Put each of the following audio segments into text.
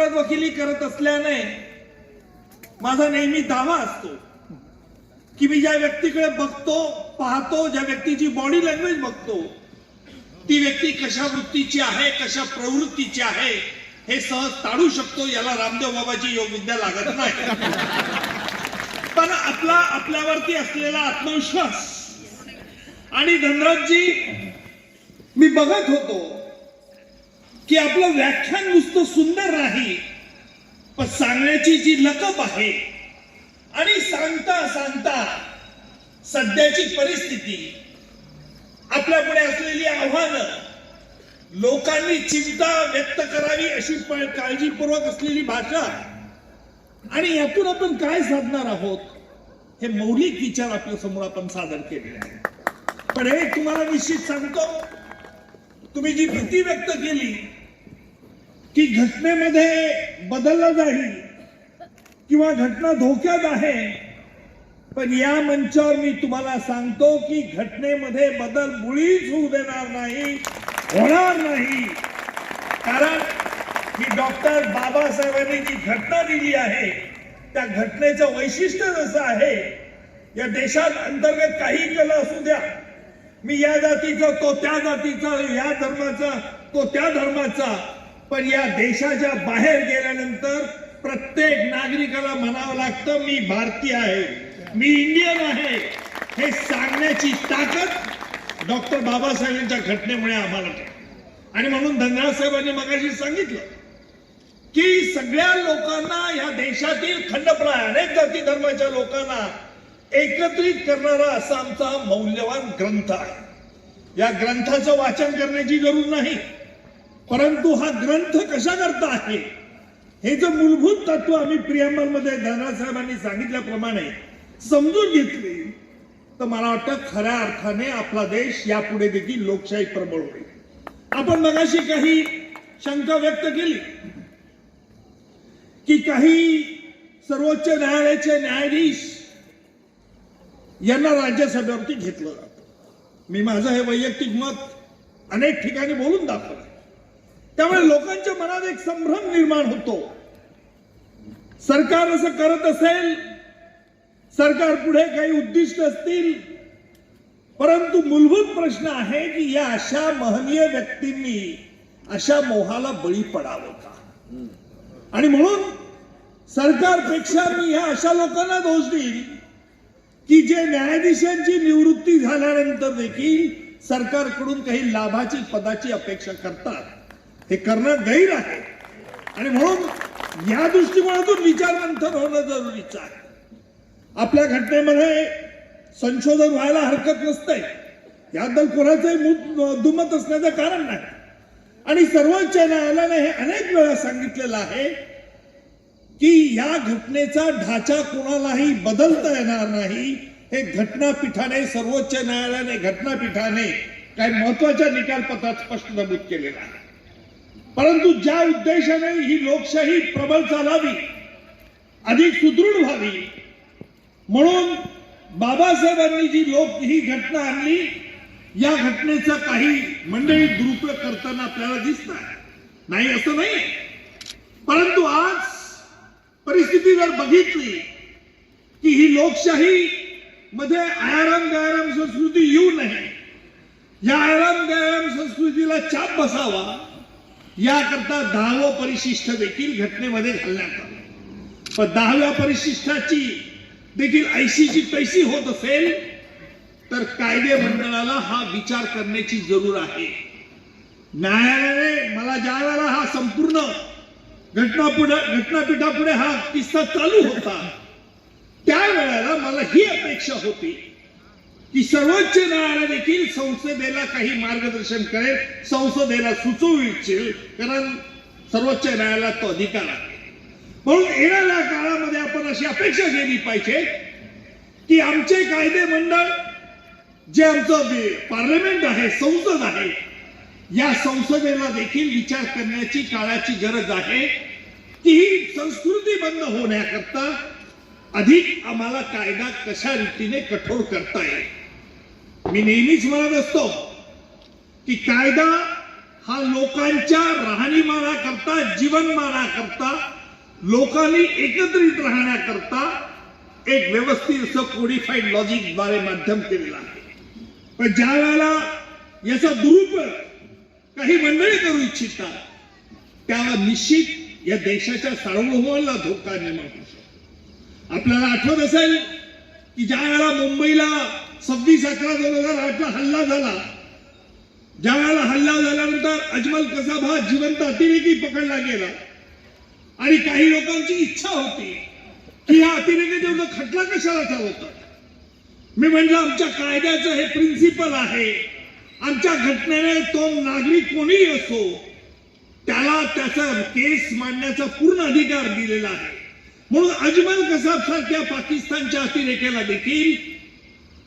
क्षेत्रात वकिली करत असल्याने माझा नेहमी दावा असतो की मी ज्या व्यक्तीकडे बघतो पाहतो ज्या व्यक्तीची बॉडी लँग्वेज बघतो ती व्यक्ती कशा वृत्तीची आहे कशा प्रवृत्तीची आहे हे सहज टाळू शकतो याला रामदेव बाबाची योग विद्या लागत नाही. पण आपला आपल्यावरती असलेला आत्मविश्वास आणि धनराजजी मी बघत होतो की आपलं व्याख्यान नुसतं सुंदर नाही पण सांगण्याची जी लकप आहे आणि सांगता सांगता सध्याची परिस्थिती आपल्या पुढे असलेली आव्हानं लोकांनी चिंता व्यक्त करावी अशी काळजीपूर्वक असलेली भाषा आणि यातून आपण काय साधणार आहोत हे मौलिक विचार आपल्यासमोर आपण सादर केलेले आहे पण हे तुम्हाला निश्चित सांगतो तुम्ही जी भीती व्यक्त केली की घटनेमध्ये बदलला जाईल किंवा घटना धोक्यात आहे. पण या मंचावर मी तुम्हाला सांगतो की घटनेमध्ये बदल मुळीच होऊ देणार नाही होणार नाही. कारण ही डॉक्टर बाबासाहेबांनी जी घटना दिली आहे त्या घटनेचं वैशिष्ट्य जसं आहे या देशात अंतर्गत काही कला असू द्या. मी या जातीचा तो त्या जातीचा या धर्माचा तो त्या धर्माचा पण या देशाच्या बाहेर गेल्यानंतर प्रत्येक नागरिकाला म्हणावं लागतं मी भारतीय आहे. मी इंडियन आहे. हे सांगण्याची ताकद डॉक्टर बाबासाहेबांच्या घटनेमुळे आम्हाला आणि म्हणून धनराज साहेबांनी मगाशी सांगितलं की सगळ्या लोकांना या देशातील खंडपणा अनेक जाती धर्माच्या लोकांना एकत्रित करणारा असा आमचा मौल्यवान ग्रंथ आहे. या ग्रंथाचं वाचन करण्याची गरज नाही. परंतु हा ग्रंथ कशा करता आहे? हे जे मूलभूत तत्व आम्ही प्रियांबलमध्ये दादासाहेबांनी धनराज साहेबांनी सांगितल्याप्रमाणे समजून घेतली तर मला वाटतं खऱ्या अर्थाने आपला देश यापुढे देखील लोकशाही प्रबळ होईल. आपण मगाशी काही शंका व्यक्त केली की काही सर्वोच्च न्यायालयाचे न्यायाधीश यांना राज्यसभेवरती घेतलं जातं. मी माझं हे वैयक्तिक मत अनेक ठिकाणी बोलून दाखवलं. त्यामुळे लोकांच्या मनात एक संभ्रम निर्माण होतो. सरकार असं करत असेल सरकार पुढे काही उद्दिष्ट असतील परंतु मूलभूत प्रश्न आहे की या अशा महनीय व्यक्तींनी अशा मोहाला बळी पडावं का? आणि म्हणून सरकारपेक्षा मी ह्या अशा लोकांना दोष देईल की जे न्यायाधीशांची निवृत्ती झाल्यानंतर देखील सरकारकडून काही लाभाची पदाची अपेक्षा करतात. हे करणं गैर आहे. आणि म्हणून या दृष्टिकोनातून विचार मंथन होणं जरुरीचं आहे. आपल्या घटनेमध्ये संशोधन व्हायला हरकत नसतंय. याबद्दल कोणाचंही दुमत असण्याचं कारण नाही. आणि सर्वोच्च न्यायालयाने हे अनेक वेळा सांगितलेलं आहे की या घटनेचा ढाचा कोणालाही बदलता येणार नाही. हे घटनापीठाने सर्वोच्च न्यायालयाने घटनापीठाने काही महत्त्वाच्या निकालपत्रात स्पष्ट नमूद केलेलं आहे. परंतु ज्या उद्देशाने ही लोकशाही प्रबल चालावी अधिक सुदृढ व्हावी म्हणून बाबासाहेबांनी जी लोक ही घटना आणली या घटनेचा काही मंडळी दुरुपयोग करताना आपल्याला दिसत नाही असं नाही. परंतु आज परिस्थिती जर बघितली की ही लोकशाही मध्ये आयाराम गायाराम संस्कृती येऊ नये या आयाराम गायाराम संस्कृतीला चाप बसावा याकरता दहावं परिशिष्ट देखील घटनेमध्ये घालण्यात आलं. पण दहाव्या परिशिष्टाची देखील ऐशीची तैशी होत असेल तर कायदे मंडळाला हा विचार करण्याची जरूर आहे. न्यायालयाने मला ज्या वेळेला हा संपूर्ण घटनापुढे घटनापीठापुढे हा किस्सा चालू होता त्यावेळेला मला ही अपेक्षा होती. की सर्वोच्च न्यायालय देखील संसदेला काही मार्गदर्शन करेल संसदेला सुचवू इच्छेल कारण सर्वोच्च न्यायालयात तो अधिकार आहे. म्हणून येणाऱ्या काळामध्ये आपण अशी अपेक्षा केली पाहिजे की आमचे कायदे मंडळ जे आमचं पार्लमेंट आहे संसद आहे या संसदेला देखील विचार करण्याची काळाची गरज आहे की ही संस्कृती बंद होण्याकरता अधिक आम्हाला कायदा कशा रीतीने कठोर करता येईल. मी नेहमीच म्हणत असतो की कायदा हा लोकांच्या राहणीमानाकरता जीवनमानाकरता लोकांनी एकत्रित राहण्याकरता एक व्यवस्थित असं कोडिफाईड लॉजिकद्वारे माध्यम केलेलं आहे. पण ज्या वेळेला याचा दुरुपयोग काही मंडळी करू इच्छितात त्याला निश्चित या देशाच्या सार्वभौमाला धोका निर्माण होऊ शकतो. आपल्याला आठवत असेल की ज्या वेळेला मुंबईला सव्वीस अकरा दोन हजार आठला हल्ला झाला. ज्या वेळेला हल्ला झाल्यानंतर अजमल कसाब हा जिवंत अतिरेकी पकडला गेला. आणि काही लोकांची इच्छा होती की या अतिरेकी तेवढं खटला कशाला चालवतात मी म्हटलं आमच्या कायद्याचं हे प्रिन्सिपल आहे. आमच्या घटनेने तो नागरिक कोणीही असो त्याला त्याचा केस मांडण्याचा पूर्ण अधिकार दिलेला आहे. म्हणून अजमल कसाब सारख्या पाकिस्तानच्या अतिरेक्याला देखील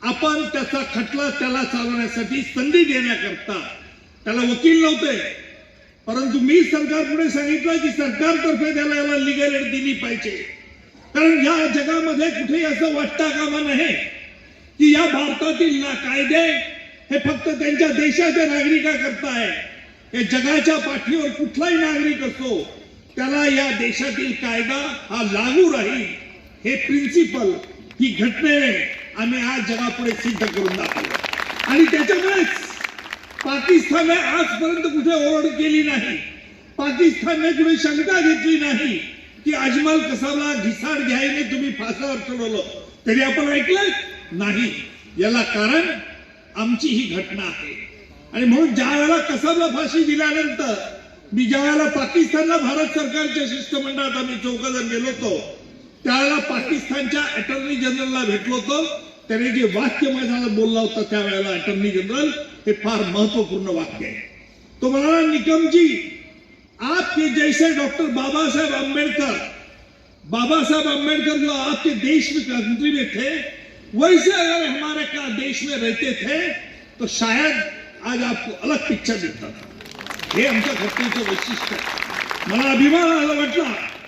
आपण त्याचा खटला त्याला चालवण्यासाठी संधी देण्याकरता त्याला वकील नव्हते. परंतु मी सरकार पुढे सांगितलं की सरकारतर्फे त्याला याला लिगल एड दिली पाहिजे. कारण या जगामध्ये कुठेही असं वाटता कामा नाही की या भारतातील ना कायदे हे फक्त त्यांच्या देशाच्या नागरिकाकरता आहे हे जगाच्या पाठीवर कुठलाही नागरिक असो त्याला या देशातील कायदा हा लागू राहील. हे प्रिन्सिपल ही घटनेने आम्ही आज जगापुढे सिद्ध करून दाखवलं. आणि त्याच्यामुळेच पाकिस्तानने आजपर्यंत कुठे ओरड केली नाही. पाकिस्तानने कुठे शंका घेतली नाही की अजमल कसाबला घिसाड घ्यायने तुम्ही फासावर चढवलं. तरी आपण ऐकलंय? नाही. याला कारण आमची ही घटना आहे. आणि म्हणून ज्या वेळेला कसाबला फाशी दिल्यानंतर मी ज्या वेळेला पाकिस्तानला भारत सरकारच्या शिष्टमंडळात आम्ही चौघ जण गेलो होतो त्यावेळेला पाकिस्तानच्या अटर्नी जनरलला भेटलो होतो. त्याने जे वाक्य माझ्याला बोलला होता त्यावेळेला अटर्नी जनरल हे फार महत्त्वपूर्ण वाक्य आहे. तो म्हणाला निकमजी आपके जैसे डॉक्टर बाबा साहेब बाबासाहेब बाबा साहब अम्बेडकर जो आपके देश में कंट्री में थे वैसे अगर हमारे का देश में रहते थे तो शायद आज आपको अलग पिक्चर दिखता था. हे आमच्या घटनेचं वैशिष्ट्य मला अभिमान आला वाटला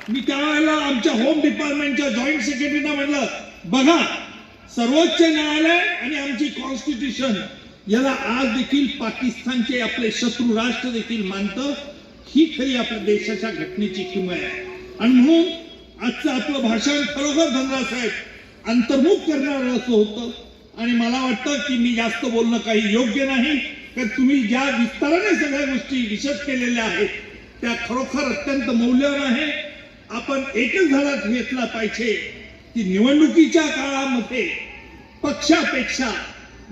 मी त्यावेळेला आमच्या होम डिपार्टमेंटच्या जॉईंट सेक्रेटरीना म्हटलं बघा सर्वोच्च न्यायालय आणि आमची कॉन्स्टिट्यूशन याला आज देखील पाकिस्तानचे आपले शत्रू राष्ट्र देखील मानतं ही खरी आपल्या देशाच्या घटनेची किंमत आहे. आणि म्हणून आजचं आपलं भाषण खरोखर धनराज साहेब अंतर्मुख करणार असं होतं. आणि मला वाटतं की मी जास्त बोलणं काही योग्य नाही तर तुम्ही ज्या विस्ताराने सगळ्या गोष्टी विशद केलेल्या आहेत त्या खरोखर अत्यंत मौल्यवान आहे आपण एकच धडा घेतला पाहिजे की निवडणुकीच्या काळामध्ये पक्षापेक्षा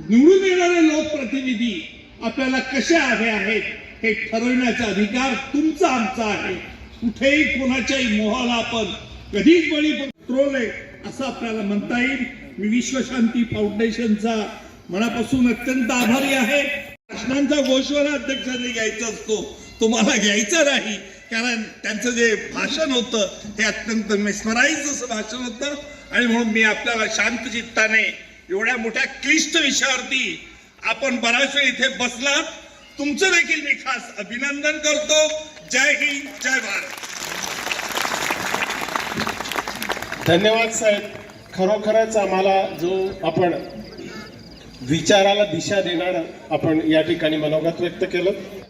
निवडून येणारे लोकप्रतिनिधी आपल्याला कसे हवे आहेत हे ठरवण्याचा अधिकार तुमचा आमचा आहे. कुठेही कोणाच्याही मोहाला आपण कधीच बळी पत्रोले असं आपल्याला म्हणता येईल. मी विश्वशांती फाउंडेशनचा मनापासून अत्यंत आभारी आहे. प्रश्नांचा गोषवारा अध्यक्षांनी घ्यायचा असतो. तुम्हाला घ्यायचा नाही. कारण त्यांचं जे भाषण होतं हे अत्यंत मेस्मराईज असं भाषण होतं. आणि म्हणून मी आपल्याला शांत चित्ताने एवढ्या मोठ्या क्लिष्ट विषयावरती आपण बराच वेळ इथे बसलात. तुमचं देखील मी खास अभिनंदन करतो. जय हिंद जय भारत. धन्यवाद साहेब. खरोखरच आम्हाला जो आपण विचाराला दिशा देणारं आपण या ठिकाणी मनोगत व्यक्त केलं.